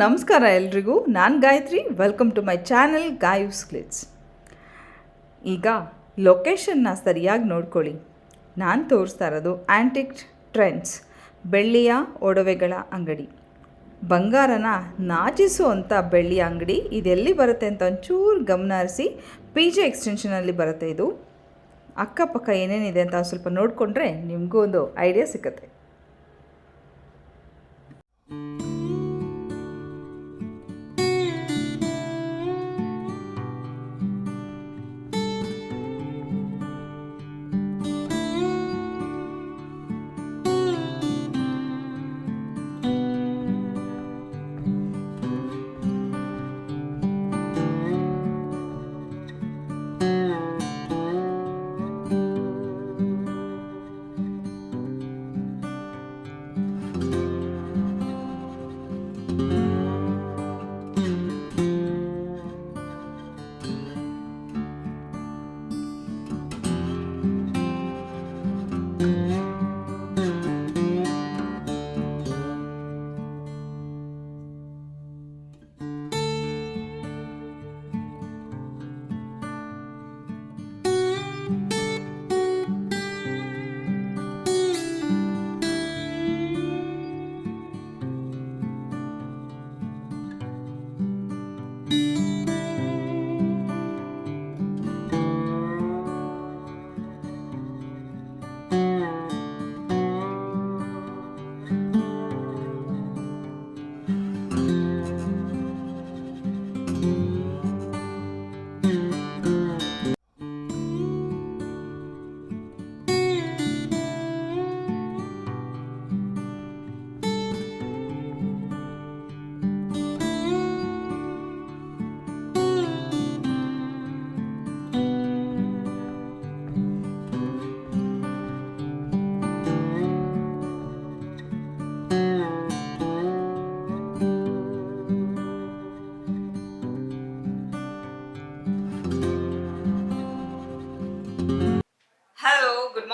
ನಮಸ್ಕಾರ ಎಲ್ರಿಗೂ. ನಾನು Gayathri. Welcome to my channel Gayu's clicks ಈಗ ಲೊಕೇಶನ್ನ ಸರಿಯಾಗಿ ನೋಡ್ಕೊಳ್ಳಿ. ನಾನು ತೋರಿಸ್ತಾ ಇರೋದು ಆ್ಯಂಟಿಕ್ ಟ್ರೆಂಡ್ಸ್ ಬೆಳ್ಳಿಯ ಒಡವೆಗಳ ಅಂಗಡಿ. ಬಂಗಾರನ ನಾಚಿಸುವಂಥ ಬೆಳ್ಳಿಯ ಅಂಗಡಿ ಇದೆಲ್ಲಿ ಬರುತ್ತೆ ಅಂತ ಒಂಚೂರು ಗಮನ ಹರಿಸಿ ಪಿ ಜೆ ಎಕ್ಸ್ಟೆನ್ಷನಲ್ಲಿ ಬರುತ್ತೆ ಇದು. ಅಕ್ಕಪಕ್ಕ ಏನೇನಿದೆ ಅಂತ ಸ್ವಲ್ಪ ನೋಡಿಕೊಂಡ್ರೆ ನಿಮಗೂ ಒಂದು ಐಡಿಯಾ ಸಿಗುತ್ತೆ.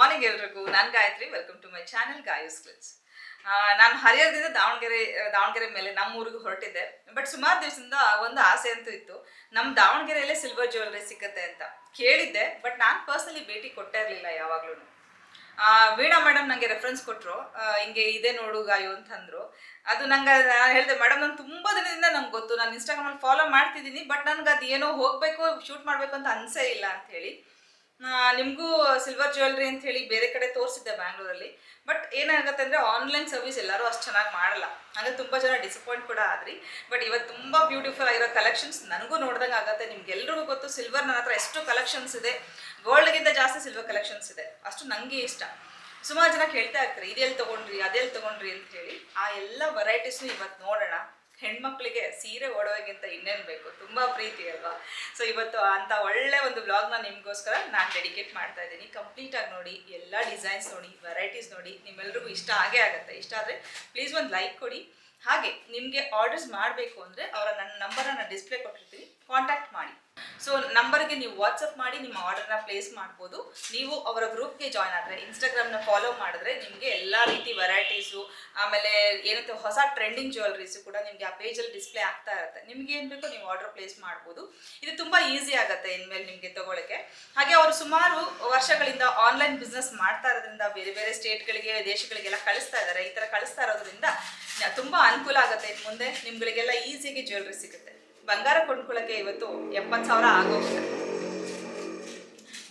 ಮಾರ್ನಿಂಗ್ ಎಲ್ರಿಗೂ. ನಾನು Gayathri. Welcome to my channel Gayu's clips ನಾನು ಹರಿಹರದಿಂದ ದಾವಣಗೆರೆ ದಾವಣಗೆರೆ ಮೇಲೆ ನಮ್ಮ ಊರಿಗೆ ಹೊರಟಿದ್ದೆ. ಬಟ್ ಸುಮಾರು ದಿವಸದಿಂದ ಒಂದು ಆಸೆ ಅಂತೂ ಇತ್ತು. ನಮ್ಮ ದಾವಣಗೆರೆಯಲ್ಲೇ ಸಿಲ್ವರ್ ಜ್ಯುವೆಲ್ರಿ ಸಿಗುತ್ತೆ ಅಂತ ಕೇಳಿದ್ದೆ. ಬಟ್ ನಾನು ಪರ್ಸನಲಿ ಭೇಟಿ ಕೊಟ್ಟೇ ಇರಲಿಲ್ಲ ಯಾವಾಗ್ಲೂ. ವೀಣಾ ಮೇಡಮ್ ನನಗೆ ರೆಫರೆನ್ಸ್ ಕೊಟ್ಟರು ಹಿಂಗೆ ಇದೆ ನೋಡು ಗಾಯು ಅಂತಂದರು. ಅದು ನಂಗೆ, ನಾನು ಹೇಳಿದೆ ಮೇಡಮ್ ನಾನು ತುಂಬ ದಿನದಿಂದ ನಂಗೆ ಗೊತ್ತು. ನಾನು ಇನ್ಸ್ಟಾಗ್ರಾಮಲ್ಲಿ ಫಾಲೋ ಮಾಡ್ತಿದ್ದೀನಿ ಬಟ್ ನನಗೆ ಅದು ಏನೋ ಹೋಗಬೇಕು ಶೂಟ್ ಮಾಡಬೇಕು ಅಂತ ಅನಿಸೇ ಇಲ್ಲ ಅಂತ ಹೇಳಿ. ನಿಮಗೂ ಸಿಲ್ವರ್ ಜ್ಯುವೆಲ್ರಿ ಅಂತ ಹೇಳಿ ಬೇರೆ ಕಡೆ ತೋರಿಸಿದ್ದೆ ಬ್ಯಾಂಗ್ಳೂರಲ್ಲಿ ಬಟ್ ಏನಾಗುತ್ತೆ ಅಂದರೆ ಆನ್ಲೈನ್ ಸರ್ವಿಸ್ ಎಲ್ಲರೂ ಅಷ್ಟು ಚೆನ್ನಾಗಿ ಮಾಡಲ್ಲ. ಅಂದರೆ ತುಂಬ ಜನ ಡಿಸಪಾಯಿಂಟ್ ಕೂಡ ಆದ್ರಿ. ಬಟ್ ಇವತ್ತು ತುಂಬ ಬ್ಯೂಟಿಫುಲ್ ಆಗಿರೋ ಕಲೆಕ್ಷನ್ಸ್ ನನಗೂ ನೋಡ್ದಂಗೆ ಆಗುತ್ತೆ. ನಿಮ್ಗೆಲ್ರಿಗೂ ಗೊತ್ತು ಸಿಲ್ವರ್ ನನ್ನ ಹತ್ರ ಎಷ್ಟು ಕಲೆಕ್ಷನ್ಸ್ ಇದೆ. ಗೋಲ್ಡ್ಗಿಂತ ಜಾಸ್ತಿ ಸಿಲ್ವರ್ ಕಲೆಕ್ಷನ್ಸ್ ಇದೆ. ಅಷ್ಟು ನನಗೆ ಇಷ್ಟ. ಸುಮಾರು ಜನ ಕೇಳ್ತಾ ಇರ್ತಾರೆ ಇದೆಲ್ಲಿ ತೊಗೊಂಡ್ರಿ ಅದೆಲ್ಲಿ ತೊಗೊಂಡ್ರಿ ಅಂತ ಹೇಳಿ. ಆ ಎಲ್ಲ ವೆರೈಟೀಸ್ನು ಇವತ್ತು ನೋಡೋಣ. ಹೆಣ್ಮಕ್ಳಿಗೆ ಸೀರೆ ಓಡೋಗಿಂತ ಇನ್ನೇನು ಬೇಕು? ತುಂಬ ಪ್ರೀತಿ ಅಲ್ವಾ? ಸೊ ಇವತ್ತು ಅಂತ ಒಳ್ಳೆ ಒಂದು ವ್ಲಾಗ್ನ ನಿಮಗೋಸ್ಕರ ನಾನು ಡೆಡಿಕೇಟ್ ಮಾಡ್ತಾ ಇದ್ದೀನಿ. ಕಂಪ್ಲೀಟಾಗಿ ನೋಡಿ, ಎಲ್ಲ ಡಿಸೈನ್ಸ್ ನೋಡಿ ವೆರೈಟೀಸ್ ನೋಡಿ, ನಿಮ್ಮೆಲ್ರಿಗೂ ಇಷ್ಟ ಆಗೇ ಆಗುತ್ತೆ. ಇಷ್ಟ ಆದರೆ ಪ್ಲೀಸ್ ಒಂದು ಲೈಕ್ ಕೊಡಿ. ಹಾಗೆ ನಿಮಗೆ ಆರ್ಡರ್ಸ್ ಮಾಡಬೇಕು ಅಂದರೆ ಅವರ ನನ್ನ ನಂಬರನ್ನು ಡಿಸ್ಪ್ಲೇ ಕೊಟ್ಟಿರ್ತೀನಿ. ಕಾಂಟ್ಯಾಕ್ಟ್ ಮಾಡಿ. ಸೊ ನಂಬರ್ಗೆ ನೀವು ವಾಟ್ಸಪ್ ಮಾಡಿ ನಿಮ್ಮ ಆರ್ಡರ್ನ ಪ್ಲೇಸ್ ಮಾಡ್ಬೋದು. ನೀವು ಅವರ ಗ್ರೂಪ್ಗೆ ಜಾಯ್ನ್ ಆದರೆ ಇನ್ಸ್ಟಾಗ್ರಾಮ್ನ ಫಾಲೋ ಮಾಡಿದ್ರೆ ನಿಮಗೆ ಎಲ್ಲ ರೀತಿ ವೆರೈಟೀಸು ಆಮೇಲೆ ಏನಂತ ಹೊಸ ಟ್ರೆಂಡಿಂಗ್ ಜ್ಯುವೆಲ್ರೀಸು ಕೂಡ ನಿಮಗೆ ಆ ಪೇಜಲ್ಲಿ ಡಿಸ್ಪ್ಲೇ ಆಗ್ತಾ ಇರುತ್ತೆ. ನಿಮ್ಗೆ ಏನು ಬೇಕೋ ನೀವು ಆರ್ಡರ್ ಪ್ಲೇಸ್ ಮಾಡ್ಬೋದು. ಇದು ತುಂಬ ಈಸಿ ಆಗುತ್ತೆ ಇನ್ಮೇಲೆ ನಿಮಗೆ ತಗೊಳ್ಳೋಕ್ಕೆ ಹಾಗೆ ಅವರು ಸುಮಾರು ವರ್ಷಗಳಿಂದ ಆನ್ಲೈನ್ ಬಿಸ್ನೆಸ್ ಮಾಡ್ತಾ ಇರೋದ್ರಿಂದ, ಬೇರೆ ಬೇರೆ ಸ್ಟೇಟ್ಗಳಿಗೆ ದೇಶಗಳಿಗೆಲ್ಲ ಕಳಿಸ್ತಾ ಇದ್ದಾರೆ. ಈ ಥರ ಕಳಿಸ್ತಾ ಇರೋದ್ರಿಂದ ತುಂಬ ಅನುಕೂಲ ಆಗುತ್ತೆ. ಇನ್ನು ಮುಂದೆ ನಿಮ್ಗಳಿಗೆಲ್ಲ ಈಸಿಯಾಗಿ ಜ್ಯುವೆಲ್ರಿ ಸಿಗುತ್ತೆ. ಬಂಗಾರ ಕೊಂಡ್ಕೊಳ್ಳೋಕೆ ಇವತ್ತು ಎಪ್ಪತ್ತು ಸಾವಿರ ಆಗೋಗಿದೆ.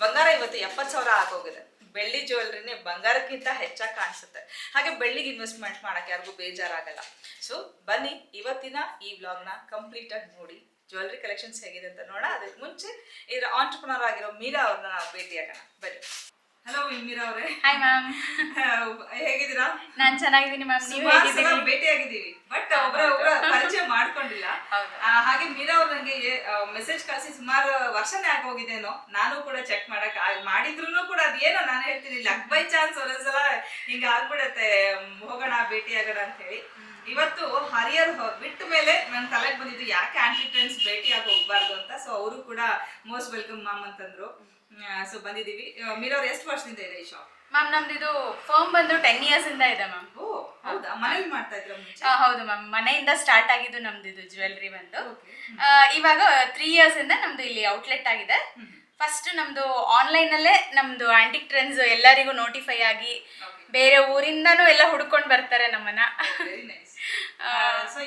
ಬಂಗಾರ ಇವತ್ತು ಎಪ್ಪತ್ತು ಸಾವಿರ ಆಗೋಗಿದೆ. ಬೆಳ್ಳಿ ಜ್ಯುವೆಲ್ರಿನೇ ಬಂಗಾರಕ್ಕಿಂತ ಹೆಚ್ಚಾಗಿ ಕಾಣಿಸುತ್ತೆ. ಹಾಗೆ ಬೆಳ್ಳಿಗೆ ಇನ್ವೆಸ್ಟ್ಮೆಂಟ್ ಮಾಡೋಕ್ಕೆ ಯಾರಿಗೂ ಬೇಜಾರಾಗಲ್ಲ. ಸೊ ಬನ್ನಿ ಇವತ್ತಿನ ಈ ವ್ಲಾಗ್ನ ಕಂಪ್ಲೀಟಾಗಿ ನೋಡಿ. ಜ್ಯುವೆಲ್ರಿ ಕಲೆಕ್ಷನ್ಸ್ ಹೇಗಿದೆ ಅಂತ ನೋಡೋಣ. ಅದಕ್ಕೆ ಮುಂಚೆ ಇದರ ಆಂಟ್ರಪ್ರನರ್ ಆಗಿರೋ ಮೀರಾ ಅವ್ರನ್ನ ನಾವು ಭೇಟಿಯಾಗೋಣ. ಬನ್ನಿ. ಹಲೋ ಮೀರಾ ಅವರೇ. ಹಾಯ್ ಮ್ಯಾಮ್ ಹೇಗಿದ್ದೀರಾ? ನಾನ್ ಚೆನ್ನಾಗಿದ್ದೀನಿ ಮ್ಯಾಮ್ ನೀವು ಹೇಗಿದ್ದೀರಿ? ಭೇಟಿಯಾಗಿದ್ದೀವಿ. ಬಟ್ ಒಬ್ಬರ ಒಬ್ಬರ ಪರಿಚಯ ಮಾಡ್ಕೊಂಡಿಲ್ಲ. ಹಾಗೆ ಮೀರಾ ಅವ್ರು ನಂಗೆ ಮೆಸೇಜ್ ಕಳಿಸಿ ಸುಮಾರು ವರ್ಷನೇ ಆಗೋಗಿದ್ದೇನೋ ನಾನು ಕೂಡ ಚೆಕ್ ಮಾಡಕ್ ಮಾಡಿದ್ರುನು ಮಾಡಿದ್ರು ಕೂಡ ಅದೇನೋ ನಾನು ಹೇಳ್ತೀನಿ ಲಕ್ ಬೈ ಚಾನ್ಸ್ ಒಂದೊಂದ್ಸಲ ಹಿಂಗ ಆಗ್ಬಿಡತ್ತೆ. ಹೋಗೋಣ ಭೇಟಿ ಆಗೋಣ ಅಂತ ಹೇಳಿ. ಇವತ್ತು ಹರಿಯರ್ ಬಿಟ್ಟ ಮೇಲೆ ನನ್ನ ತಲೆಗೆ ಬಂದಿದ್ದು ಯಾಕೆ ಆಂಟಿ ಫ್ರೆಂಡ್ಸ್ ಭೇಟಿ ಆಗಿ ಹೋಗ್ಬಾರ್ದು ಅಂತ. ಸೊ ಅವರು ಕೂಡ ಮೋಸ್ಟ್ ವೆಲ್ಕಮ್ ಮಾಮ್ ಅಂತಂದ್ರು. ಸೊ ಬಂದಿದೀವಿ ಆ, ಎಷ್ಟು ವರ್ಷದಿಂದ ಇದೆ ಈ ಶಾಪ್ ಮ್ಯಾಮ್ ನಮ್ದು ಇದು ಫರ್ಮ್ ಬಂದು ಟೆನ್ ಇಯರ್ಸ್ ಇಂದ ಇದೆ ಮ್ಯಾಮ್ ಓ ಹೌದಾ? ಮನೇಲಿ ಮಾಡ್ತಾ ಇದ್ರ ಮುಂಚೆ? ಆ, ಹೌದು ಮ್ಯಾಮ್ ಮನೆಯಿಂದ ಸ್ಟಾರ್ಟ್ ಆಗಿದ್ದು ನಮ್ದು ಇದು ಜ್ಯುವೆಲ್ರಿ ಬಂದು. ಆ, ಇವಾಗ ತ್ರೀ ಇಯರ್ಸ್ ಇಂದ ನಮ್ದು ಇಲ್ಲಿ ಔಟ್ಲೆಟ್ ಆಗಿದೆ. ಫಸ್ಟ್ ನಮ್ದು ಆನ್ಲೈನ್ ಅಲ್ಲೇ ನಮ್ದು ಆಂಟಿಕ್ ಟ್ರೆಂಡ್ಸ್ ಎಲ್ಲರಿಗೂ ನೋಟಿಫೈ ಆಗಿ ಬೇರೆ ಊರಿಂದನೂ ಎಲ್ಲ ಹುಡ್ಕೊಂಡು ಬರ್ತಾರೆ ನಮ್ಮನ್ನ. Very nice so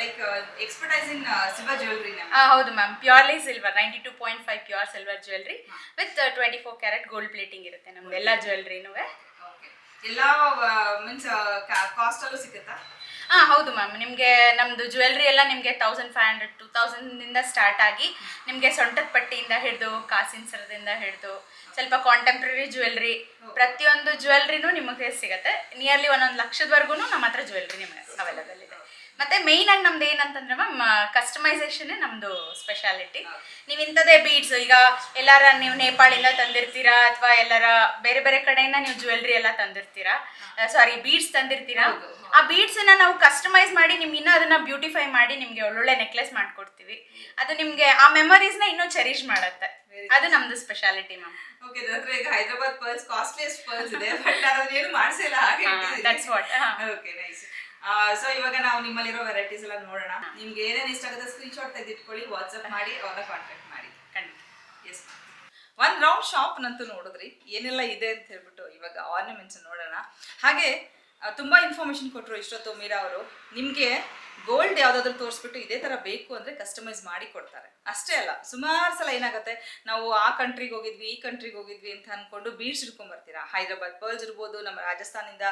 like expertise in silver jewellery ಹೌದು ma'am purely silver ninety two point five pure silver jewellery with twenty four carat gold plating ಇರುತ್ತೆ ನಮ್ದು ಎಲ್ಲ ಜ್ಯುವೆಲ್ರಿನೂ ಓಕೆ ಎಲ್ಲ ಮೀನ್ಸ್ ಕಾಸ್ಟ್ ಅಲ್ಲೂ ಸಿಗುತ್ತಾ? ಹಾ, ಹೌದು ಮ್ಯಾಮ್ ನಿಮಗೆ ನಮ್ದು ಜ್ಯುವೆಲ್ರಿ ಎಲ್ಲ ನಿಮಗೆ ತೌಸಂಡ್ ಫೈವ್ ಹಂಡ್ರೆಡ್ ಟೂ ತೌಸಂಡಿಂದ ಸ್ಟಾರ್ಟ್ ಆಗಿ ನಿಮಗೆ ಸೊಂಟದ ಪಟ್ಟಿಯಿಂದ ಹಿಡಿದು, ಕಾಸಿನ ಸರದಿಂದ ಹಿಡಿದು, ಸ್ವಲ್ಪ ಕಾಂಟೆಂಪ್ರರಿ ಜ್ಯುವೆಲ್ರಿ ಪ್ರತಿಯೊಂದು ಜ್ಯುವೆಲ್ರಿನೂ ನಿಮಗೆ ಸಿಗುತ್ತೆ. ನಿಯರ್ಲಿ ಒಂದೊಂದು ಲಕ್ಷದವರೆಗೂ ನಮ್ಮ ಹತ್ರ ಜ್ಯುವೆಲ್ರಿ ನಿಮಗೆ ಅವೈಲೇಬಲ್ ಇದೆ. ಮತ್ತೆ ಮೇಯ್ನ್ ಆಗಿ ನಮ್ದು ಏನಂತಂದ್ರೆ ಮ್ಯಾಮ್ ಕಸ್ಟಮೈಸೇಷನ್ ನಮ್ದು ಸ್ಪೆಷಾಲಿಟಿ ನೀವು ಇಂಥದೇ ಬೀಡ್ಸ್ ಈಗ ಎಲ್ಲಾರ ನೀವು ನೇಪಾಳಿಂದ ತಂದಿರ್ತೀರಾ ಅಥವಾ ಎಲ್ಲಾರ ಬೇರೆ ಬೇರೆ ಕಡೆಯಿಂದ ನೀವು ಜ್ಯುವೆಲ್ರಿ ಎಲ್ಲ ತಂದಿರ್ತೀರಾ? ಸಾರಿ ಬೀಡ್ಸ್ ತಂದಿರ್ತೀರಾ? ಆ ಬೀಡ್ಸ್ ನಾವು ಕಸ್ಟಮೈಸ್ ಮಾಡಿ ನಿಮ್ ಇನ್ನೂ ಅದನ್ನ ಬ್ಯೂಟಿಫೈ ಮಾಡಿ ನಿಮ್ಗೆ ಒಳ್ಳೊಳ್ಳೆ ನೆಕ್ಲೆಸ್ ಮಾಡ್ಕೊಡ್ತೀವಿ. ಅದು ನಿಮ್ಗೆ ಆ ಮೆಮೊರೀಸ್ನ ಇನ್ನೂ ಚೆರಿಶ್ ಮಾಡತ್ತೆ. ಅದು ನಮ್ದು ಸ್ಪೆಷಾಲಿಟಿ ಮ್ಯಾಮ್ ಓಕೆ ಅಂದ್ರೆ ಈಗ ಹೈದರಾಬಾದ್ ಪರ್ಸ್ ಕಾಸ್ಟ್ಲಿಯಸ್ಟ್ ಪರ್ಸ್ ಇದೆ ಬಟ್ ಅದನ್ನ ಅದನ್ನೇನು ಮಾಡಿಸಿಲ್ಲ ಹಾಗೆ that's what. Okay nice so ಇವಾಗ ನಾವು ನಿಮ್ಮಲ್ಲಿರೋ ವೆರೈಟೀಸ್ ಎಲ್ಲ ನೋಡೋಣ. ನಿಮ್ಗೆ ಏನೇನು ಇಷ್ಟ ಆಗುತ್ತೆ ಸ್ಕ್ರೀನ್ ಶಾಟ್ ತೆಗೆದಿಟ್ಕೊಳ್ಳಿ ವಾಟ್ಸಪ್ ಮಾಡಿ, ಅವ್ರನ್ನ ಕಾಂಟ್ಯಾಕ್ಟ್ ಮಾಡಿ. ಖಂಡಿತ. ಎಸ್ ಒಂದ್ ರೌಂಡ್ ಶಾಪ್ ನಂತೂ ನೋಡಿದ್ರಿ. ಏನೆಲ್ಲ ಇದೆ ಅಂತ ಹೇಳ್ಬಿಟ್ಟು ಇವಾಗ ಆರ್ನಮೆಂಟ್ಸ್ ನೋಡೋಣ. ಹಾಗೆ ತುಂಬಾ ಇನ್ಫಾರ್ಮೇಶನ್ ಕೊಟ್ಟರು ಇಷ್ಟೊತ್ತು ಮೀರಾ ಅವರು. ನಿಮಗೆ ಗೋಲ್ಡ್ ಯಾವ್ದಾದ್ರು ತೋರಿಸ್ಬಿಟ್ಟು ಇದೇ ತರ ಬೇಕು ಅಂದ್ರೆ ಕಸ್ಟಮೈಸ್ ಮಾಡಿ ಕೊಡ್ತಾರೆ. ಅಷ್ಟೇ ಅಲ್ಲ, ಸುಮಾರು ಸಲ ಏನಾಗುತ್ತೆ, ನಾವು ಆ ಕಂಟ್ರಿಗೆ ಹೋಗಿದ್ವಿ, ಈ ಕಂಟ್ರಿಗೆ ಹೋಗಿದ್ವಿ ಅಂತ ಅನ್ಕೊಂಡು ಬೀಡ್ಸ್ ಹಿಡ್ಕೊಂಡ್ಬರ್ತೀರಾ ಬರ್ತೀರಾ ಹೈದರಾಬಾದ್, ಪರ್ಲ್ಸ್ ಇರ್ಬೋದು ನಮ್ಮ ರಾಜಸ್ಥಾನಿಂದ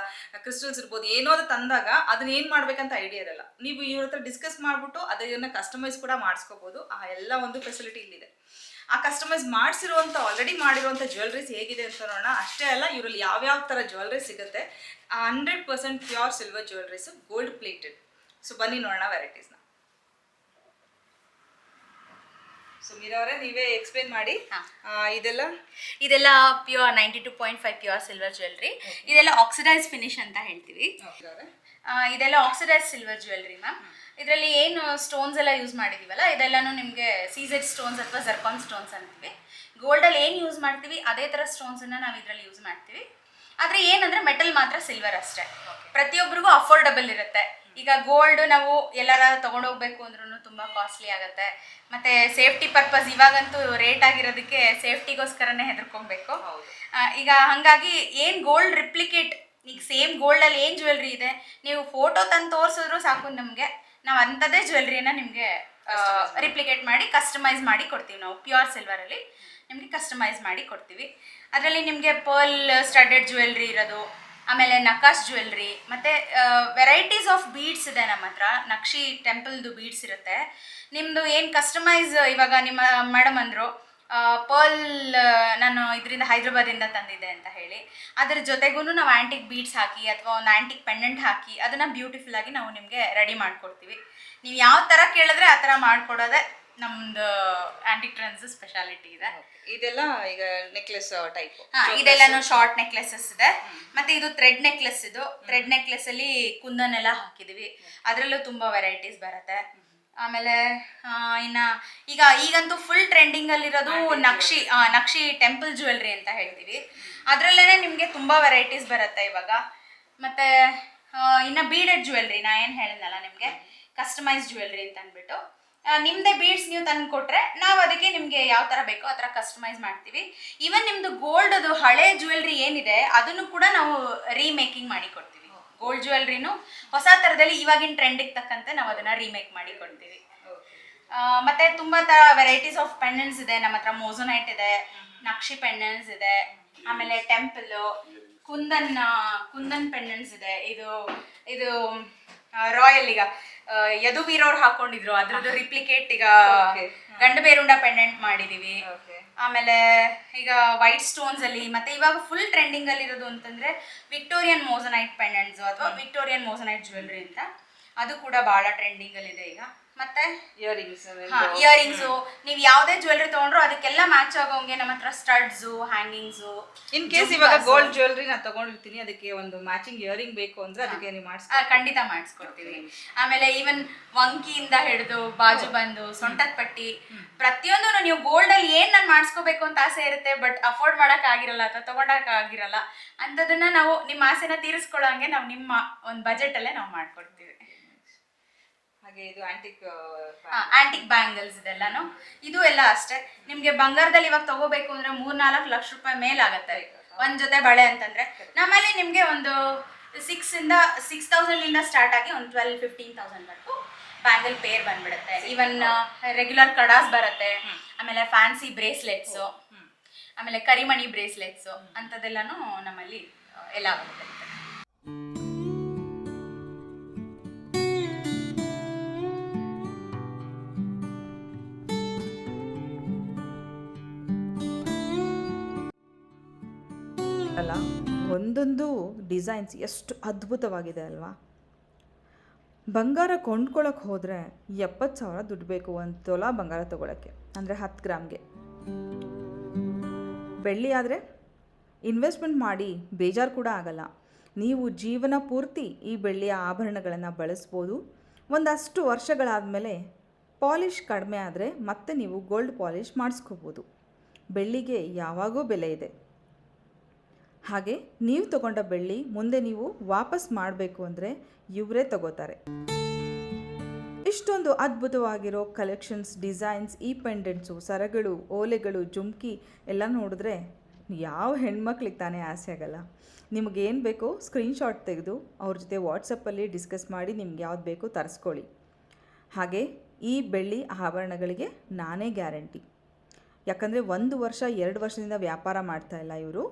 ಕ್ರಿಸ್ಟಲ್ಸ್ ಇರ್ಬೋದು ಏನೋ ಅದು ತಂದಾಗ ಅದನ್ನ ಏನ್ ಮಾಡ್ಬೇಕಂತ ಐಡಿಯಾ ಇರಲ್ಲ. ನೀವು ಇವ್ರ ಹತ್ರ ಡಿಸ್ಕಸ್ ಮಾಡ್ಬಿಟ್ಟು ಅದನ್ನ ಕಸ್ಟಮೈಸ್ ಕೂಡ ಮಾಡಿಸ್ಕೋಬಹುದು ಆ ಎಲ್ಲ ಒಂದು ಫೆಸಿಲಿಟಿ ಇಲ್ಲಿದೆ. ಆ ಕಸ್ಟಮೈಸ್ ಮಾಡಿಸಿರುವಂಥ ಆಲ್ರೆಡಿ ಮಾಡಿರುವಂಥ ಜ್ಯುವೆಲ್ರೀಸ್ ಹೇಗಿದೆ ಅಂತ ನೋಡೋಣ. ಅಷ್ಟೇ ಅಲ್ಲ, ಇವರಲ್ಲಿ ಯಾವ್ಯಾವ ಥರ ಜ್ಯುವೆಲ್ರಿ ಸಿಗುತ್ತೆ hundred percent pure silver jewelleries gold plated so ಬನ್ನಿ ನೋಡೋಣ ವೆರೈಟೀಸ್ನ ಸೊ ಮೀರವರೇ ನೀವೇ ಎಕ್ಸ್ಪ್ಲೇನ್ ಮಾಡಿ. ಇದೆಲ್ಲ? ಇದೆಲ್ಲ pure ninety two point five pure silver jewellery ಇದೆಲ್ಲ ಆಕ್ಸಿಡೈಸ್ ಫಿನಿಶ್ ಅಂತ ಹೇಳ್ತೀವಿ. ಇದೆಲ್ಲ ಆಕ್ಸಿಡೈಸ್ ಸಿಲ್ವರ್ ಜ್ಯುವೆಲ್ರಿ ಮ್ಯಾಮ್ ಇದರಲ್ಲಿ ಏನು ಸ್ಟೋನ್ಸ್ ಎಲ್ಲ ಯೂಸ್ ಮಾಡಿದೀವಲ್ಲ ಇದೆಲ್ಲನೂ ನಿಮಗೆ ಸೀಸೆಡ್ ಸ್ಟೋನ್ಸ್ ಅಥವಾ ಜರ್ಕಾನ್ ಸ್ಟೋನ್ಸ್ ಅಂತೀವಿ. ಗೋಲ್ಡಲ್ಲಿ ಏನು ಯೂಸ್ ಮಾಡ್ತೀವಿ ಅದೇ ಥರ ಸ್ಟೋನ್ಸನ್ನು ನಾವು ಇದರಲ್ಲಿ ಯೂಸ್ ಮಾಡ್ತೀವಿ. ಆದರೆ ಏನಂದ್ರೆ ಮೆಟಲ್ ಮಾತ್ರ ಸಿಲ್ವರ್ ಅಷ್ಟೇ. ಪ್ರತಿಯೊಬ್ಬರಿಗೂ ಅಫೋರ್ಡಬಲ್ ಇರುತ್ತೆ. ಈಗ ಗೋಲ್ಡ್ ನಾವು ಎಲ್ಲಾರ ತಗೊಂಡೋಗ್ಬೇಕು ಅಂದ್ರೂ ತುಂಬ ಕಾಸ್ಟ್ಲಿ ಆಗುತ್ತೆ. ಮತ್ತೆ ಸೇಫ್ಟಿ ಪರ್ಪಸ್ ಇವಾಗಂತೂ ರೇಟ್ ಆಗಿರೋದಕ್ಕೆ ಸೇಫ್ಟಿಗೋಸ್ಕರನೇ ಹೆದರ್ಕೊಬೇಕು. ಹೌದು. ಈಗ ಹಂಗಾಗಿ ಏನ್ ಗೋಲ್ಡ್ ರಿಪ್ಲಿಕೇಟ್ ಈಗ ಸೇಮ್ ಗೋಲ್ಡ್ ಅಲ್ಲಿ ಏನ್ ಜ್ಯುವೆಲ್ರಿ ಇದೆ ನೀವು ಫೋಟೋ ತಂದು ತೋರಿಸಿದ್ರು ಸಾಕು ನಮ್ಗೆ. ನಾವು ಅಂಥದ್ದೇ ಜ್ಯುವೆಲ್ರಿನ ನಿಮ್ಗೆ ರಿಪ್ಲಿಕೇಟ್ ಮಾಡಿ. ಕಸ್ಟಮೈಸ್ ಮಾಡಿ ಕೊಡ್ತೀವಿ ನಾವು. ಪ್ಯೂರ್ ಸಿಲ್ವರ್ ಅಲ್ಲಿ ನಿಮ್ಗೆ ಕಸ್ಟಮೈಸ್ ಮಾಡಿ ಕೊಡ್ತೀವಿ. ಅದರಲ್ಲಿ ನಿಮಗೆ ಪರ್ಲ್ ಸ್ಟಡೆಡ್ ಜ್ಯುವೆಲ್ರಿ ಇರೋದು, ಆಮೇಲೆ ನಕಾಶ್ ಜ್ಯುವೆಲ್ರಿ ಮತ್ತು ವೆರೈಟೀಸ್ ಆಫ್ ಬೀಡ್ಸ್ ಇದೆ ನಮ್ಮ ಹತ್ರ. ನಕ್ಷಿ ಟೆಂಪಲ್ದು ಬೀಡ್ಸ್ ಇರುತ್ತೆ. ನಿಮ್ಮದು ಏನು ಕಸ್ಟಮೈಸ್ ಇವಾಗ ನಿಮ್ಮ ಮೇಡಮ್ ಅಂದರು ಪರ್ಲ್ ನಾನು ಇದರಿಂದ ಹೈದ್ರಾಬಾದಿಂದ ತಂದಿದ್ದೆ ಅಂತ ಹೇಳಿ. ಅದ್ರ ಜೊತೆಗೂ ನಾವು ಆ್ಯಂಟಿಕ್ ಬೀಡ್ಸ್ ಹಾಕಿ ಅಥವಾ ಒಂದು ಆ್ಯಂಟಿಕ್ ಪೆಂಡೆಂಟ್ ಹಾಕಿ, ಅದನ್ನು ಬ್ಯೂಟಿಫುಲ್ ಆಗಿ ನಾವು ನಿಮಗೆ ರೆಡಿ ಮಾಡಿಕೊಡ್ತೀವಿ. ನೀವು ಯಾವ ಥರ ಕೇಳಿದ್ರೆ ಆ ಥರ ಮಾಡಿಕೊಡೋದೇ ನಮ್ಮದು ಆಂಟಿಕ್ ಟ್ರೆಂಡ್ಸ್ ಸ್ಪೆಷಾಲಿಟಿ ಇದೆ. ಇದೆಲ್ಲ ಈಗ ನೆಕ್ಲೆಸ್ ಟೈಪ್ ಹಾ ಇದೆಲ್ಲಾನು ಶಾರ್ಟ್ ನೆಕ್ಲೆಸಸ್ ಇದೆ. ಮತ್ತೆ ಇದು ಥ್ರೆಡ್ ನೆಕ್ಲೆಸ್ ಇದು. ಥ್ರೆಡ್ ನೆಕ್ಲೆಸ್ ಅಲ್ಲಿ ಕುಂದನ್ ಎಲ್ಲ ಹಾಕಿದೀವಿ ಅದರಲ್ಲೂ ತುಂಬಾ ವೆರೈಟೀಸ್ ಬರುತ್ತೆ. ಆಮೇಲೆ ಇನ್ನ ಈಗ ಈಗಂತೂ ಫುಲ್ ಟ್ರೆಂಡಿಂಗ್ ಅಲ್ಲಿರೋದು ನಕ್ಷಿ ನಕ್ಷಿ ಟೆಂಪಲ್ ಜ್ಯುವೆಲ್ರಿ ಅಂತ ಹೇಳ್ತೀವಿ. ಅದ್ರಲ್ಲೇನೆ ನಿಮಗೆ ತುಂಬಾ ವೆರೈಟೀಸ್ ಬರುತ್ತೆ ಇವಾಗ. ಮತ್ತೆ ಇನ್ನ ಬೀಡೆಡ್ ಜ್ಯುವೆಲ್ರಿ ನಾ ಏನು ಹೇಳಿದ್ನಲ್ಲ ನಿಮಗೆ? ಕಸ್ಟಮೈಸ್ ಜ್ಯುವೆಲ್ರಿ ಅಂತ ಅಂದ್ಬಿಟ್ಟು. ಆ, ನಿಮ್ದೇ ಬೀಡ್ಸ್ ನೀವು ತಂದು ಕೊಟ್ರೆ ನಾವು ಅದಕ್ಕೆ ನಿಮಗೆ ಯಾವ ಥರ ಬೇಕೋ ಆ ಥರ ಕಸ್ಟಮೈಸ್ ಮಾಡ್ತೀವಿ. ಈವನ್ ಗೋಲ್ಡ್ ಅದು ಹಳೆ ಜ್ಯುವೆಲ್ರಿ ಏನಿದೆ ಅದನ್ನು ಕೂಡ ನಾವು ರೀಮೇಕಿಂಗ್ ಮಾಡಿ ಕೊಡ್ತೀವಿ. ಗೋಲ್ಡ್ ಜ್ಯುವೆಲ್ರಿನು ಹೊಸ ಥರದಲ್ಲಿ ಇವಾಗಿನ ಟ್ರೆಂಡಿಗೆ ತಕ್ಕಂತೆ ನಾವು ಅದನ್ನ ರೀಮೇಕ್ ಮಾಡಿ ಕೊಡ್ತೀವಿ. ಮತ್ತೆ ತುಂಬಾ ತರ ವೆರೈಟೀಸ್ ಆಫ್ ಪೆಂಡೆಂಟ್ಸ್ ಇದೆ. ನಮ್ಮ ಹತ್ರ ಮೋಸೋನೈಟ್ ಇದೆ ನಕ್ಷಿ ಪೆಂಡೆಂಟ್ಸ್ ಇದೆ ಆಮೇಲೆ ಟೆಂಪಲ್ ಕುಂದನ್ ಕುಂದನ್ ಪೆಂಡೆಂಟ್ಸ್ ಇದೆ. ಇದು ಇದು ರಾಯಲ್ ಈಗ. ಯದುವೀರವ್ರು ಹಾಕೊಂಡಿದ್ರು. ಅದ್ರದ್ದು ರಿಪ್ಲಿಕೇಟ್ ಈಗ ಗಂಡು ಬೇರುಂಡ ಪೆಂಡೆಂಟ್ ಮಾಡಿದೀವಿ. ಆಮೇಲೆ ಈಗ ವೈಟ್ ಸ್ಟೋನ್ಸ್ ಅಲ್ಲಿ ಮತ್ತೆ ಇವಾಗ ಫುಲ್ ಟ್ರೆಂಡಿಂಗ್ ಅಲ್ಲಿ ಇರೋದು ಅಂತಂದ್ರೆ ವಿಕ್ಟೋರಿಯನ್ ಮೋಸನೈಟ್ ಪೆಂಡೆಂಟ್ಸ್ ಅಥವಾ ವಿಕ್ಟೋರಿಯನ್ ಮೋಸನೈಟ್ ಜ್ಯುವೆಲ್ರಿ ಅಂತ. ಅದು ಕೂಡ ಬಹಳ ಟ್ರೆಂಡಿಂಗ್ ಅಲ್ಲಿ ಇದೆ ಈಗ. ಮತ್ತೆ? ಇಯರಿಂಗ್ಸ್ ಇಯರಿಂಗ್ಸು ನೀವು ಯಾವುದೇ ಜ್ಯುವೆಲ್ರಿ ತಗೊಂಡ್ರು ಅದಕ್ಕೆಲ್ಲ ಮ್ಯಾಚ್ ಆಗೋಂಗೆ ನಮ್ಮ ಹತ್ರ ಸ್ಟಡ್ಸು ಹ್ಯಾಂಗಿಂಗ್ಸು ಇನ್ ಕೇಸ್ ಇವಾಗ ಗೋಲ್ಡ್ ಜ್ಯುವೆಲ್ರಿ ನಾನು ತಗೊಂಡಿರ್ತೀನಿ ಅದಕ್ಕೆ ಒಂದು ಮ್ಯಾಚಿಂಗ್ ಇಯರಿಂಗ್ ಬೇಕು ಅಂದ್ರೆ ಅದಕ್ಕೆ ನೀವು ಮಾಡಿಸ್ ಖಂಡಿತ ಮಾಡಿಸ್ಕೊಡ್ತೀವಿ. ಆಮೇಲೆ ಈವನ್ ವಂಕಿಯಿಂದ ಹಿಡಿದು ಬಾಜು ಬಂದು ಸೊಂಟದ ಪಟ್ಟಿ ಪ್ರತಿಯೊಂದು ನೀವು ಗೋಲ್ಡ್ ಅಲ್ಲಿ ಏನ್ ನಾನು ಮಾಡಿಸ್ಕೋಬೇಕು ಅಂತ ಆಸೆ ಇರುತ್ತೆ ಬಟ್ ಅಫೋರ್ಡ್ ಮಾಡಕ್ ಆಗಿರಲ್ಲ ಅಥವಾ ತಗೊಂಡಕ್ ಆಗಿರಲ್ಲ ಅಂತದನ್ನ ನಾವು ನಿಮ್ಮ ಆಸೆನ ತೀರಿಸ್ಕೊಳ್ಳೋಂಗೆ ನಾವು ನಿಮ್ಮ ಒಂದು ಬಜೆಟ್ ಅಲ್ಲೇ ನಾವು ಮಾಡ್ಕೊಡ್ತೀವಿ. ಹಾಗೆ ಇದು ಆಂಟಿಕ್ ಆಂಟಿಕ್ ಬ್ಯಾಂಗಲ್ಸ್ ಇದೆಲ್ಲಾನು? ಇದು ಎಲ್ಲ ಅಷ್ಟೇ. ನಿಮ್ಗೆ ಬಂಗಾರದಲ್ಲಿ ಇವಾಗ ತಗೋಬೇಕು ಅಂದ್ರೆ ಮೂರ್ ನಾಲ್ಕು ಲಕ್ಷ ರೂಪಾಯಿ ಮೇಲಾಗತ್ತೆ. ಒಂದ್ ಜೊತೆ ಬಳೆ ಅಂತಂದ್ರೆ. ನಮ್ಮಲ್ಲಿ ನಿಮ್ಗೆ ಒಂದು ಸಿಕ್ಸ್ ಇಂದ ಸಿಕ್ಸ್ ತೌಸಂಡ್ ಇಂದ ಸ್ಟಾರ್ಟ್ ಆಗಿ ಒಂದು ಟ್ವೆಲ್ ಫಿಫ್ಟೀನ್ ತೌಸಂಡ್ ವರೆಗೂ ಬ್ಯಾಂಗಲ್ ಪೇರ್ ಬಂದ್ಬಿಡುತ್ತೆ. ಈವನ್ ರೆಗ್ಯುಲರ್ ಕಡಾಸ್ ಬರುತ್ತೆ. ಆಮೇಲೆ ಫ್ಯಾನ್ಸಿ ಬ್ರೇಸ್ಲೆಟ್ಸ್ ಆಮೇಲೆ ಕರಿಮಣಿ ಬ್ರೇಸ್ಲೆಟ್ಸ್ ಅಂಥದ್ದೆಲ್ಲಾನು ನಮ್ಮಲ್ಲಿ ಎಲ್ಲ ಬರುತ್ತೆ ಅಲ್ಲ, ಒಂದೊಂದು ಡಿಸೈನ್ಸ್ ಎಷ್ಟು ಅದ್ಭುತವಾಗಿದೆ ಅಲ್ವಾ? ಬಂಗಾರ ಕೊಂಡ್ಕೊಳಕ್ಕೆ ಹೋದರೆ ಎಪ್ಪತ್ತು ಸಾವಿರ ದುಡ್ಡು ಬೇಕು ಒಂದು ತೊಲ ಬಂಗಾರ ತೊಗೊಳಕ್ಕೆ, ಅಂದರೆ ಹತ್ತು ಗ್ರಾಮ್ಗೆ. ಬೆಳ್ಳಿ ಆದರೆ ಇನ್ವೆಸ್ಟ್ಮೆಂಟ್ ಮಾಡಿ ಬೇಜಾರು ಕೂಡ ಆಗಲ್ಲ. ನೀವು ಜೀವನ ಪೂರ್ತಿ ಈ ಬೆಳ್ಳಿಯ ಆಭರಣಗಳನ್ನು ಬಳಸ್ಬೋದು. ಒಂದಷ್ಟು ವರ್ಷಗಳಾದಮೇಲೆ ಪಾಲಿಷ್ ಕಡಿಮೆ ಆದರೆ ಮತ್ತೆ ನೀವು ಗೋಲ್ಡ್ ಪಾಲಿಷ್ ಮಾಡಿಸ್ಕೋಬೋದು. ಬೆಳ್ಳಿಗೆ ಯಾವಾಗೂ ಬೆಲೆ ಇದೆ. ಹಾಗೆ ನೀವು ತಗೊಂಡ ಬೆಳ್ಳಿ ಮುಂದೆ ನೀವು ವಾಪಸ್ ಮಾಡಬೇಕು ಅಂದರೆ ಇವರೇ ತಗೋತಾರೆ. ಇಷ್ಟೊಂದು ಅದ್ಭುತವಾಗಿರೋ ಕಲೆಕ್ಷನ್ಸ್ ಡಿಸೈನ್ಸ್ ಈ ಪೆಂಡೆಂಟ್ಸು ಸರಗಳು, ಓಲೆಗಳು, ಜುಮ್ಕಿ ಎಲ್ಲ ನೋಡಿದ್ರೆ ಯಾವ ಹೆಣ್ಮಕ್ಳಿಗೆ ತಾನೇ ಆಸೆ ಆಗಲ್ಲ. ನಿಮಗೇನು ಬೇಕೋ ಸ್ಕ್ರೀನ್ಶಾಟ್ ತೆಗೆದು ಅವ್ರ ಜೊತೆ ವಾಟ್ಸಪ್ಪಲ್ಲಿ ಡಿಸ್ಕಸ್ ಮಾಡಿ ನಿಮ್ಗೆ ಯಾವ್ದು ಬೇಕೋ ತರಿಸ್ಕೊಳ್ಳಿ. ಹಾಗೆ ಈ ಬೆಳ್ಳಿ ಆಭರಣಗಳಿಗೆ ನಾನೇ ಗ್ಯಾರಂಟಿ ಯಾಕಂದರೆ ಒಂದು ವರ್ಷ, ಎರಡು ವರ್ಷದಿಂದ ವ್ಯಾಪಾರ ಮಾಡ್ತಾ ಇಲ್ಲ ಇವರು.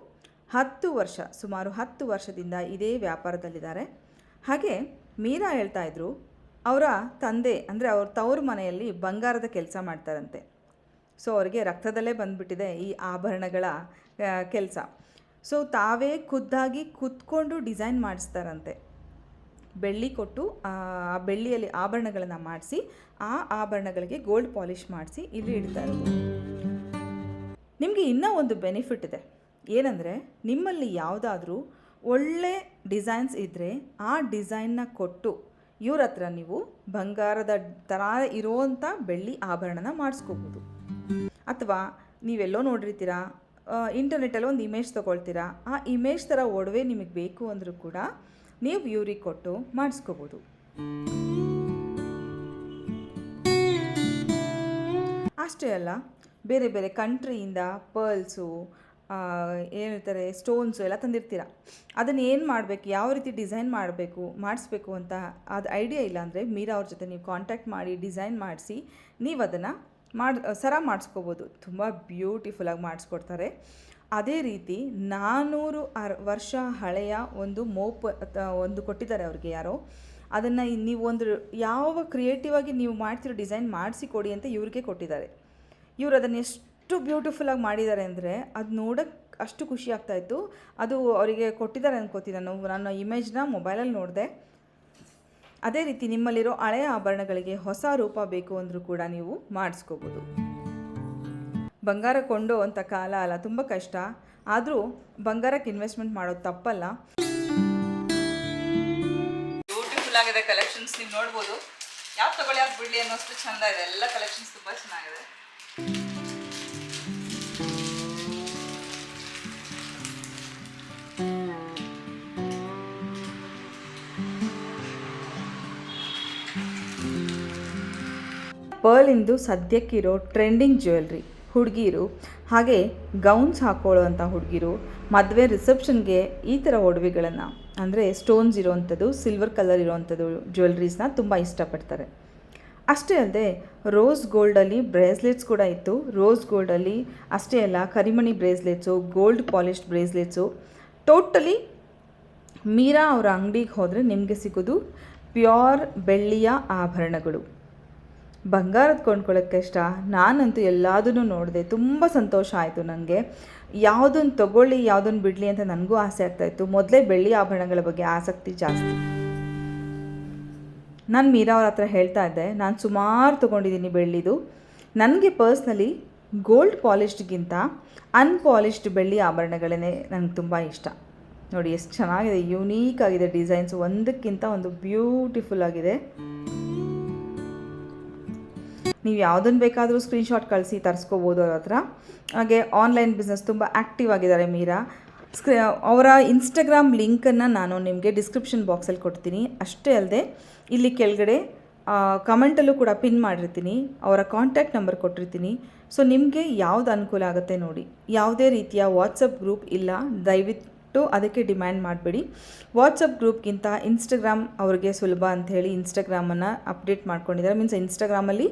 ಹತ್ತು ವರ್ಷ, ಸುಮಾರು ಹತ್ತು ವರ್ಷದಿಂದ ಇದೇ ವ್ಯಾಪಾರದಲ್ಲಿದ್ದಾರೆ. ಹಾಗೆ ಮೀರಾ ಹೇಳ್ತಾ ಇದ್ರು, ಅವರ ತಂದೆ ಅಂದರೆ ಅವ್ರ ತವ್ರ ಮನೆಯಲ್ಲಿ ಬಂಗಾರದ ಕೆಲಸ ಮಾಡ್ತಾರಂತೆ. ಸೊ ಅವರಿಗೆ ರಕ್ತದಲ್ಲೇ ಬಂದುಬಿಟ್ಟಿದೆ ಈ ಆಭರಣಗಳ ಕೆಲಸ. ಸೊ ತಾವೇ ಖುದ್ದಾಗಿ ಕುತ್ಕೊಂಡು ಡಿಸೈನ್ ಮಾಡಿಸ್ತಾರಂತೆ. ಬೆಳ್ಳಿ ಕೊಟ್ಟು, ಆ ಬೆಳ್ಳಿಯಲ್ಲಿ ಆಭರಣಗಳನ್ನು ಮಾಡಿಸಿ, ಆ ಆಭರಣಗಳಿಗೆ ಗೋಲ್ಡ್ ಪಾಲಿಷ್ ಮಾಡಿಸಿ ಇಲ್ಲಿ ಇಡ್ತಾ ನಿಮಗೆ ಇನ್ನೂ ಒಂದು ಬೆನಿಫಿಟ್ ಇದೆ. ಏನಂದರೆ, ನಿಮ್ಮಲ್ಲಿ ಯಾವುದಾದ್ರೂ ಒಳ್ಳೆ ಡಿಸೈನ್ಸ್ ಇದ್ದರೆ ಆ ಡಿಸೈನ್ನ ಕೊಟ್ಟು ಇವ್ರ ಹತ್ರ ನೀವು ಬಂಗಾರದ ಥರ ಇರೋವಂಥ ಬೆಳ್ಳಿ ಆಭರಣನ ಮಾಡಿಸ್ಕೋಬೋದು. ಅಥವಾ ನೀವೆಲ್ಲೋ ನೋಡಿರ್ತೀರಾ ಇಂಟರ್ನೆಟ್ಟಲ್ಲಿ ಒಂದು ಇಮೇಜ್ ತೊಗೊಳ್ತೀರಾ, ಆ ಇಮೇಜ್ ಥರ ಒಡವೆ ನಿಮಗೆ ಬೇಕು ಅಂದರೂ ಕೂಡ ನೀವು ಇವ್ರಿಗೆ ಕೊಟ್ಟು ಮಾಡಿಸ್ಕೋಬೋದು. ಅಷ್ಟೇ ಅಲ್ಲ, ಬೇರೆ ಬೇರೆ ಕಂಟ್ರಿಯಿಂದ ಪರ್ಲ್ಸು ಏನಿರ್ತಾರೆ ಸ್ಟೋನ್ಸು ಎಲ್ಲ ತಂದಿರ್ತೀರ. ಅದನ್ನು ಏನು ಮಾಡಬೇಕು, ಯಾವ ರೀತಿ ಡಿಸೈನ್ ಮಾಡಬೇಕು, ಮಾಡಿಸ್ಬೇಕು ಅಂತ ಅದು ಐಡಿಯಾ ಇಲ್ಲ ಅಂದರೆ ಮೀರಾ ಅವ್ರ ಜೊತೆ ನೀವು ಕಾಂಟ್ಯಾಕ್ಟ್ ಮಾಡಿ ಡಿಸೈನ್ ಮಾಡಿಸಿ, ನೀವು ಅದನ್ನು ಮಾಡಿ, ಸರ ಮಾಡಿಸ್ಕೋಬೋದು. ತುಂಬ ಬ್ಯೂಟಿಫುಲ್ಲಾಗಿ ಮಾಡಿಸ್ಕೊಡ್ತಾರೆ. ಅದೇ ರೀತಿ ನಾನ್ನೂರು ಅರ್, ವರ್ಷ ಹಳೆಯ ಒಂದು ಮೋಪ್ ಒಂದು ಕೊಟ್ಟಿದ್ದಾರೆ ಅವ್ರಿಗೆ ಯಾರೋ. ಅದನ್ನು ನೀವು ಒಂದು, ಯಾವ ಕ್ರಿಯೇಟಿವ್ ಆಗಿ ನೀವು ಮಾಡ್ತಿರೋ ಡಿಸೈನ್ ಮಾಡಿಸಿ ಕೊಡಿ ಅಂತ ಇವ್ರಿಗೆ ಕೊಟ್ಟಿದ್ದಾರೆ. ಇವರು ಅದನ್ನು ಎಷ್ಟು ಬ್ಯೂಟಿಫುಲ್ಲಾಗಿ ಮಾಡಿದ್ದಾರೆ ಅಂದರೆ ಅದು ನೋಡೋಕ್ಕೆ ಅಷ್ಟು ಖುಷಿ ಆಗ್ತಾಯಿತ್ತು ಅದು ಅವರಿಗೆ ಕೊಟ್ಟಿದ್ದಾರೆ ಅನ್ಕೋತೀನಿ ನಾನು. ನಾನು ಇಮೇಜ್ನ ಮೊಬೈಲಲ್ಲಿ ನೋಡಿದೆ. ಅದೇ ರೀತಿ ನಿಮ್ಮಲ್ಲಿರೋ ಹಳೆಯ ಆಭರಣಗಳಿಗೆ ಹೊಸ ರೂಪ ಬೇಕು ಅಂದರೂ ಕೂಡ ನೀವು ಮಾಡಿಸ್ಕೋಬೋದು. ಬಂಗಾರ ಕೊಂಡು ಅಂತ ಕಾಲ ಅಲ್ಲ, ತುಂಬ ಕಷ್ಟ. ಆದರೂ ಬಂಗಾರಕ್ಕೆ ಇನ್ವೆಸ್ಟ್ಮೆಂಟ್ ಮಾಡೋದು ತಪ್ಪಲ್ಲ. ಬ್ಯೂಟಿಫುಲ್ ಆಗಿದೆ ಕಲೆಕ್ಷನ್ಸ್ ನೀವು ನೋಡ್ಬೋದು. ಯಾವ ತಗೊಳ್ಳಿ ಯಾವ್ದು ಬಿಡ್ಲಿ ಅನ್ನೋಷ್ಟು ಚೆಂದ ಇದೆ. ಎಲ್ಲ ಕಲೆಕ್ಷನ್ಸ್ ತುಂಬ ಚೆನ್ನಾಗಿದೆ. ಪರ್ಲಿಂದು ಸದ್ಯಕ್ಕಿರೋ ಟ್ರೆಂಡಿಂಗ್ ಜ್ಯುವೆಲ್ರಿ, ಹುಡುಗಿರು, ಹಾಗೆ ಗೌನ್ಸ್ ಹಾಕ್ಕೊಳ್ಳೋವಂಥ ಹುಡುಗಿರು, ಮದುವೆ ರಿಸೆಪ್ಷನ್ಗೆ ಈ ಥರ ಒಡವೆಗಳನ್ನು, ಅಂದರೆ ಸ್ಟೋನ್ಸ್ ಇರೋವಂಥದ್ದು, ಸಿಲ್ವರ್ ಕಲರ್ ಇರೋವಂಥದ್ದು ಜ್ಯುವೆಲ್ರೀಸ್ನ ತುಂಬ ಇಷ್ಟಪಡ್ತಾರೆ. ಅಷ್ಟೇ ಅಲ್ಲದೆ, ರೋಸ್ ಗೋಲ್ಡಲ್ಲಿ ಬ್ರೇಸ್ಲೆಟ್ಸ್ ಕೂಡ ಇತ್ತು. ರೋಸ್ ಗೋಲ್ಡಲ್ಲಿ ಅಷ್ಟೇ ಅಲ್ಲ, ಕರಿಮಣಿ bracelets, gold polished bracelets. Totally Meera ಅವರ ಅಂಗಡಿಗೆ ಹೋದರೆ ನಿಮಗೆ ಸಿಗೋದು ಪ್ಯೂರ್ ಬೆಳ್ಳಿಯ ಆಭರಣಗಳು. ಬಂಗಾರದ ಕೊಂಡ್ಕೊಳ್ಳೋಕ್ಕೆ ಇಷ್ಟ? ನಾನಂತೂ ಎಲ್ಲದನ್ನು ನೋಡಿದೆ. ತುಂಬ ಸಂತೋಷ ಆಯಿತು ನನಗೆ ಯಾವುದನ್ನು ತಗೊಳ್ಳಿ ಯಾವುದನ್ನು ಬಿಡಲಿ ಅಂತ ನನಗೂ ಆಸೆ ಆಗ್ತಾಯಿತ್ತು ಮೊದಲೇ ಬೆಳ್ಳಿ ಆಭರಣಗಳ ಬಗ್ಗೆ ಆಸಕ್ತಿ ಜಾಸ್ತಿ. ನಾನು ಮೀರಾ ಅವ್ರ ಹತ್ರ ಹೇಳ್ತಾ ಇದ್ದೆ, ನಾನು ಸುಮಾರು ತೊಗೊಂಡಿದ್ದೀನಿ ಬೆಳ್ಳಿದು. ನನಗೆ ಪರ್ಸ್ನಲಿ ಗೋಲ್ಡ್ ಪಾಲಿಶ್ಡ್ಗಿಂತ ಅನ್ಪಾಲಿಶ್ಡ್ ಬೆಳ್ಳಿ ಆಭರಣಗಳೇ ನನಗೆ ತುಂಬ ಇಷ್ಟ. ನೋಡಿ, ಎಷ್ಟು ಚೆನ್ನಾಗಿದೆ. ಯುನೀಕ್ ಆಗಿದೆ ಡಿಸೈನ್ಸ್. ಒಂದಕ್ಕಿಂತ ಒಂದು ಬ್ಯೂಟಿಫುಲ್ ಆಗಿದೆ. ನೀವು ಯಾವುದನ್ನು ಬೇಕಾದರೂ ಸ್ಕ್ರೀನ್ಶಾಟ್ ಕಳಿಸಿ, ತರಿಸ್ಕೋಬೋದು ಅವ್ರ ಹತ್ರ. ಹಾಗೆ ಆನ್ಲೈನ್ ಬಿಸ್ನೆಸ್ ತುಂಬ ಆ್ಯಕ್ಟಿವ್ ಆಗಿದ್ದಾರೆ ಮೀರಾ. ಸ್ಕ್ರೀ ಅವರ ಇನ್ಸ್ಟಾಗ್ರಾಮ್ ಲಿಂಕನ್ನು ನಾನು ನಿಮಗೆ ಡಿಸ್ಕ್ರಿಪ್ಷನ್ ಬಾಕ್ಸಲ್ಲಿ ಕೊಡ್ತೀನಿ. ಅಷ್ಟೇ ಅಲ್ಲದೆ ಇಲ್ಲಿ ಕೆಳಗಡೆ ಕಮೆಂಟಲ್ಲೂ ಕೂಡ ಪಿನ್ ಮಾಡಿರ್ತೀನಿ. ಅವರ ಕಾಂಟ್ಯಾಕ್ಟ್ ನಂಬರ್ ಕೊಟ್ಟಿರ್ತೀನಿ. ಸೊ ನಿಮಗೆ ಯಾವ್ದು ಅನುಕೂಲ ಆಗುತ್ತೆ ನೋಡಿ. ಯಾವುದೇ ರೀತಿಯ ವಾಟ್ಸಪ್ ಗ್ರೂಪ್ ಇಲ್ಲ. ದಯವಿಟ್ಟು ಅದಕ್ಕೆ ಡಿಮ್ಯಾಂಡ್ ಮಾಡಬೇಡಿ. ವಾಟ್ಸಪ್ ಗ್ರೂಪ್ಗಿಂತ ಇನ್ಸ್ಟಾಗ್ರಾಮ್ ಅವ್ರಿಗೆ ಸುಲಭ ಅಂಥೇಳಿ ಇನ್ಸ್ಟಾಗ್ರಾಮನ್ನು ಅಪ್ಡೇಟ್ ಮಾಡ್ಕೊಂಡಿದ್ದಾರೆ. ಮೀನ್ಸ್ ಇನ್ಸ್ಟಾಗ್ರಾಮಲ್ಲಿ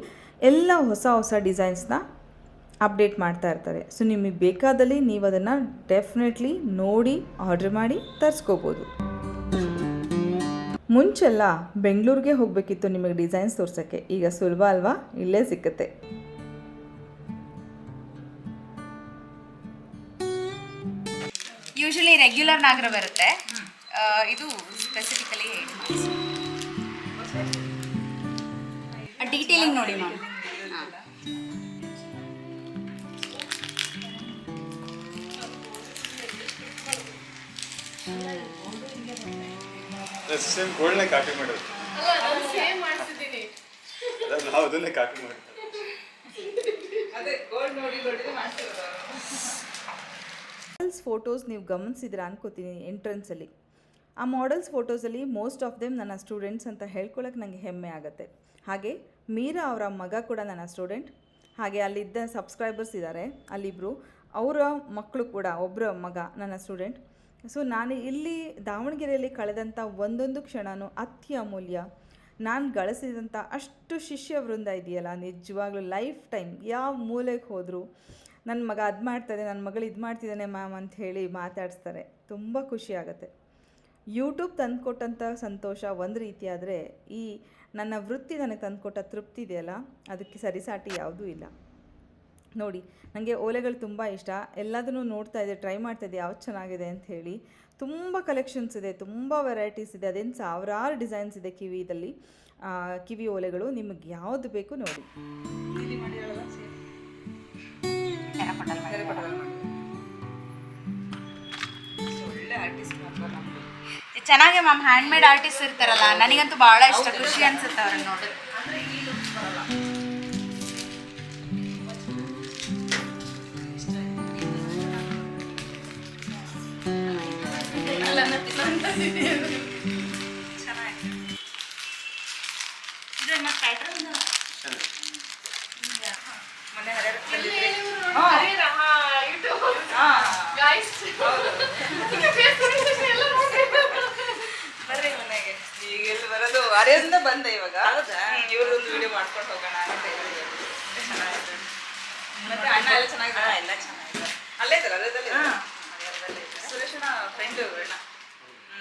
ಎಲ್ಲ ಹೊಸ ಹೊಸ ಡಿಸೈನ್ಸ್ನ ಅಪ್ಡೇಟ್ ಮಾಡ್ತಾ ಇರ್ತಾರೆ. ಸೊ ನಿಮಗೆ ಬೇಕಾದಲ್ಲಿ ನೀವು ಅದನ್ನು ಡೆಫಿನೆಟ್ಲಿ ನೋಡಿ ಆರ್ಡ್ರ್ ಮಾಡಿ ತರಿಸ್ಕೋಬೋದು. ಮುಂಚೆಲ್ಲ ಬೆಂಗಳೂರಿಗೆ ಹೋಗಬೇಕಿತ್ತು ನಿಮಗೆ ಡಿಸೈನ್ಸ್ ತೋರ್ಸೋಕ್ಕೆ. ಈಗ ಸುಲಭ ಅಲ್ವಾ? ಇಲ್ಲೇ ಸಿಕ್ಕತ್ತೆ. ಯೂಶಲಿ ರೆಗ್ಯುಲರ್ ನಾಗರ ಬರುತ್ತೆ. ಇದು ಸ್ಪೆಸಿಫಿಕಲಿ ಡೀಟೇಲಿಂಗ್ ನೋಡಿ ಮ್ಯಾಮ್ ಸೇಮ್ ಗೋಲ್ಡ್ನೇ ಕಾಪಿ ಮಾಡೋದು ಅಲ್ಲ ನಾವು ಅದನ್ನೇ ಕಾಪಿ ಮಾಡೋದು ಮಾಡೆಲ್ಸ್ ಫೋಟೋಸ್ ನೀವು ಗಮನಿಸಿದ್ರೆ ಅನ್ಕೋತೀನಿ ಎಂಟ್ರೆನ್ಸಲ್ಲಿ ಆ ಮಾಡೆಲ್ಸ್ ಫೋಟೋಸಲ್ಲಿ ಮೋಸ್ಟ್ ಆಫ್ ದೆಮ್ ನನ್ನ ಸ್ಟೂಡೆಂಟ್ಸ್ ಅಂತ ಹೇಳ್ಕೊಳಕ್ಕೆ ನನಗೆ ಹೆಮ್ಮೆ ಆಗುತ್ತೆ. ಹಾಗೆ ಮೀರಾ ಅವರ ಮಗ ಕೂಡ ನನ್ನ ಸ್ಟೂಡೆಂಟ್ ಹಾಗೆ ಅಲ್ಲಿದ್ದ ಸಬ್ಸ್ಕ್ರೈಬರ್ಸ್ ಇದ್ದಾರೆ ಅಲ್ಲಿಬ್ರು. ಅವರ ಮಕ್ಕಳು ಕೂಡ ಒಬ್ಬರ ಮಗ ನನ್ನ ಸ್ಟೂಡೆಂಟ್ ಸೊ ನಾನು ಇಲ್ಲಿ ದಾವಣಗೆರೆಯಲ್ಲಿ ಕಳೆದಂಥ ಒಂದೊಂದು ಕ್ಷಣವೂ ಅತಿ ಅಮೂಲ್ಯ. ನಾನು ಗಳಿಸಿದಂಥ ಅಷ್ಟು ಶಿಷ್ಯ ವೃಂದ ಇದೆಯಲ್ಲ, ನಿಜವಾಗ್ಲೂ ಲೈಫ್ ಟೈಮ್ ಯಾವ ಮೂಲೆಗೆ ಹೋದರೂ ನನ್ನ ಮಗ ಅದು ಮಾಡ್ತಾರೆ ನನ್ನ ಮಗಳು ಇದು ಮಾಡ್ತಿದ್ದಾನೆ ಮ್ಯಾಮ್ ಅಂತ ಹೇಳಿ ಮಾತಾಡಿಸ್ತಾರೆ. ತುಂಬ ಖುಷಿ ಆಗುತ್ತೆ. ಯೂಟ್ಯೂಬ್ ತಂದುಕೊಟ್ಟಂಥ ಸಂತೋಷ ಒಂದು ರೀತಿ ಆದರೆ ಈ ನನ್ನ ವೃತ್ತಿ ನನಗೆ ತಂದುಕೊಟ್ಟ ತೃಪ್ತಿ ಇದೆಯಲ್ಲ, ಅದಕ್ಕೆ ಸರಿಸಾಟಿ ಯಾವುದೂ ಇಲ್ಲ. ನೋಡಿ ನನಗೆ ಓಲೆಗಳು ತುಂಬ ಇಷ್ಟ. ಎಲ್ಲದನ್ನು ನೋಡ್ತಾ ಇದ್ದೆ ಟ್ರೈ ಮಾಡ್ತಾ ಇದ್ದೆ ಯಾವ್ದು ಚೆನ್ನಾಗಿದೆ ಅಂತ ಹೇಳಿ. ತುಂಬ ಕಲೆಕ್ಷನ್ಸ್ ಇದೆ ತುಂಬ ವೆರೈಟೀಸ್ ಇದೆ ಅದೇನು ಸಾವಿರಾರು ಡಿಸೈನ್ಸ್ ಇದೆ ಕಿವಿದಲ್ಲಿ ಕಿವಿ ಓಲೆಗಳು ನಿಮಗೆ ಯಾವುದು ಬೇಕು ನೋಡಿ. ಚೆನ್ನಾಗಿ ಮ್ಯಾಮ್ ಹ್ಯಾಂಡ್ ಮೇಡ್. ಆರ್ಟಿಸ್ಟ್ ಇರ್ತಾರಲ್ಲ ನನಗಂತೂ ಬಹಳ ಇಷ್ಟ ಖುಷಿ ಅನ್ಸುತ್ತೆ ಅವ್ರನ್ನ ನೋಡಿದ್ರೆ ಅರೆಯಿಂದ ಬಂದೆ ಇವಾಗ ಇವ್ರದೊಂದು ವಿಡಿಯೋ ಮಾಡ್ಕೊಂಡು ಹೋಗೋಣ ಅಂತ. ಚೆನ್ನಾಗಿದೆ. ಮತ್ತೆ ಅಣ್ಣ ಎಲ್ಲ ಚೆನ್ನಾಗಿದೆ. ಎಲ್ಲ ಚೆನ್ನಾಗಿದೆ ಅಲ್ಲೇ ಇದ್ದಾರೆ. ಅಲ್ಲೇ ಸುರೇಶನ ಫ್ರೆಂಡ್ ಅಣ್ಣ.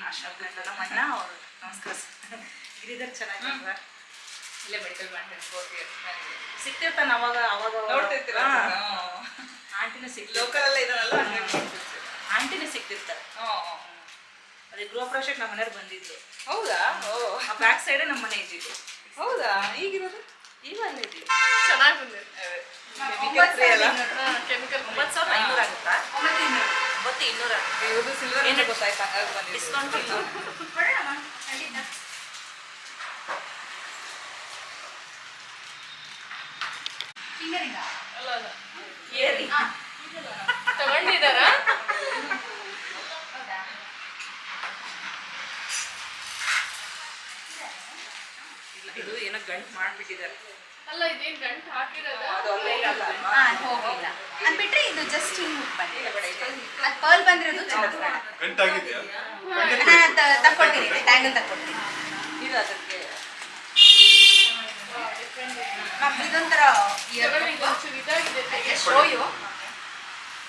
ಅಣ್ಣ ಅವರು ನಮಸ್ಕಾರ ಗಿರಿಧರ್ ಚೆನ್ನಾಗಿದ್ದಾರೆ ಇಲ್ಲೇ ಮೆಡಿಕಲ್ ಮಾಡ್ತೀನಿ ಫೋರ್ತ್ ಇಯರ್ ಸಿಕ್ತಿರ್ತಾನ ಅವಾಗ ಅವಾಗ ನೋಡ್ತಿರ್ತೀರ ಆಂಟಿನ ಸಿಕ್ ಲೋಕಲ್ ಎಲ್ಲ ಇದಾನಲ್ಲ ಹಂಗಾಗಿ ನೋಡ್ತಿರ್ತೀರ. ಆಂಟಿನ ಸಿಕ್ತಿರ್ತಾರೆ. ಅದೇ ಗೃಹ ಪ್ರವೇಶಕ್ಕೆ ನಮ್ಮ ಮನೆಯವ್ರು ಬಂದಿದ್ದು ಹೌದಾ? ಓ. ಆ ಬ್ಯಾಕ್ ಸೈಡೇ ನಮ್ಮ ಮನೆ ಇದ್ದಿದ್ದು. ಹೌದಾ? ಈಗಿರೋದು? ಈಗ ಅಲ್ಲೇ ಇದ್ದೀವಿ ಚೆನ್ನಾಗಿ ಬಂದಿದೆ. ಕೆಮಿಕಲ್ ಒಂಬತ್ತು ಸಾವಿರದ ಐನೂರು ಆಗುತ್ತಾ? ಒಂಬತ್ತು ಇನ್ನೂರ. ಇವ್ರದ್ದು ಸಿಲ್ವರ್ ಏನು ಗೊತ್ತಾಯ್ತು? ಹಂಗಾಗಿ ಡಿಸ್ಕೌಂಟ್ ಇಲ್ಲ. ಅಲ್ಲ ಅಲ್ಲ. ಏರಿ. ತಗೊಂಡಿದ್ದಾರಾ? ಇದು ಏನೋ ಗಂಟು ಮಾಡಿಬಿಟ್ಟಿದ್ದಾರೆ. ಅಲ್ಲ ಇದೇನ್ ಗಂಟು ಹೋಗಿಲ್ಲ ಅದ್ ಬಿಟ್ರೆ ಇದು ಜಸ್ಟ್ ಹಿಂಗ್ ಹುಟ್ ಬಂದಿದೆ. ಅದು ಪರ್ಲ್ ಬಂದಿರೋದು ಗಂಟಾಗಿದೆಯಾ? ನಾನು ತಕ್ಕೊಡ್ತೀನಿ ಟ್ಯಾಂಗಲ್ ತಕ್ಕೊಡ್ತೀನಿ ಇದು ಅದಕ್ಕೆ ಇದೊಂಥರ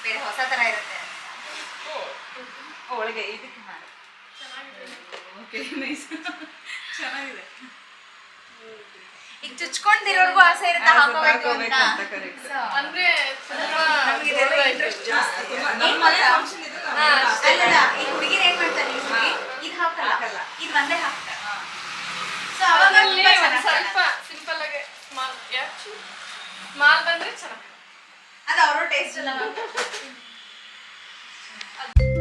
ಬೇರೆ ಹೊಸ ಥರ ಇರುತ್ತೆ. ಒಳಗೆ ಇದಕ್ಕೆ ಮಾಡಿ. ಓಕೆ ನೈಸ್ ಚೆನ್ನಾಗಿದೆ. ಈಗ ಚುಚ್ಕೊಂಡಿರೋರ್ಗು ಆಸೆ ಇರುತ್ತೆ ಹಾ, ಹಾಕೋಬೇಕು ಅಂತ. So, ಅಂದ್ರೆ ಏನ್ ಗೊತ್ತಾ? ಇದ್ರೆ ಅಲ್ಲಲ್ಲ ಈಗ ಹುಡುಗಿರ್ ಏನ್ ಮಾಡ್ತಾರೆ usually? ಇದ್ ಹಾಕಲ್ಲ. ಇದು ಒಂದೇ ಹಾಕ್ತಾರೆ. ಸೊ ಅವಾಗ ತುಂಬಾ ಚೆನ್ನಾಗ್ ಸ್ವಲ್ಪ ಸಿಂಪಲ್ ಆಗಿ ಮಾಲ್ ಮಾಲ್ ಬಂದ್ರೆ ಚೆನ್ನಾಗಿ ಅದು ಅವ್ರ ಟೇಸ್ಟ್ ಎಲ್ಲ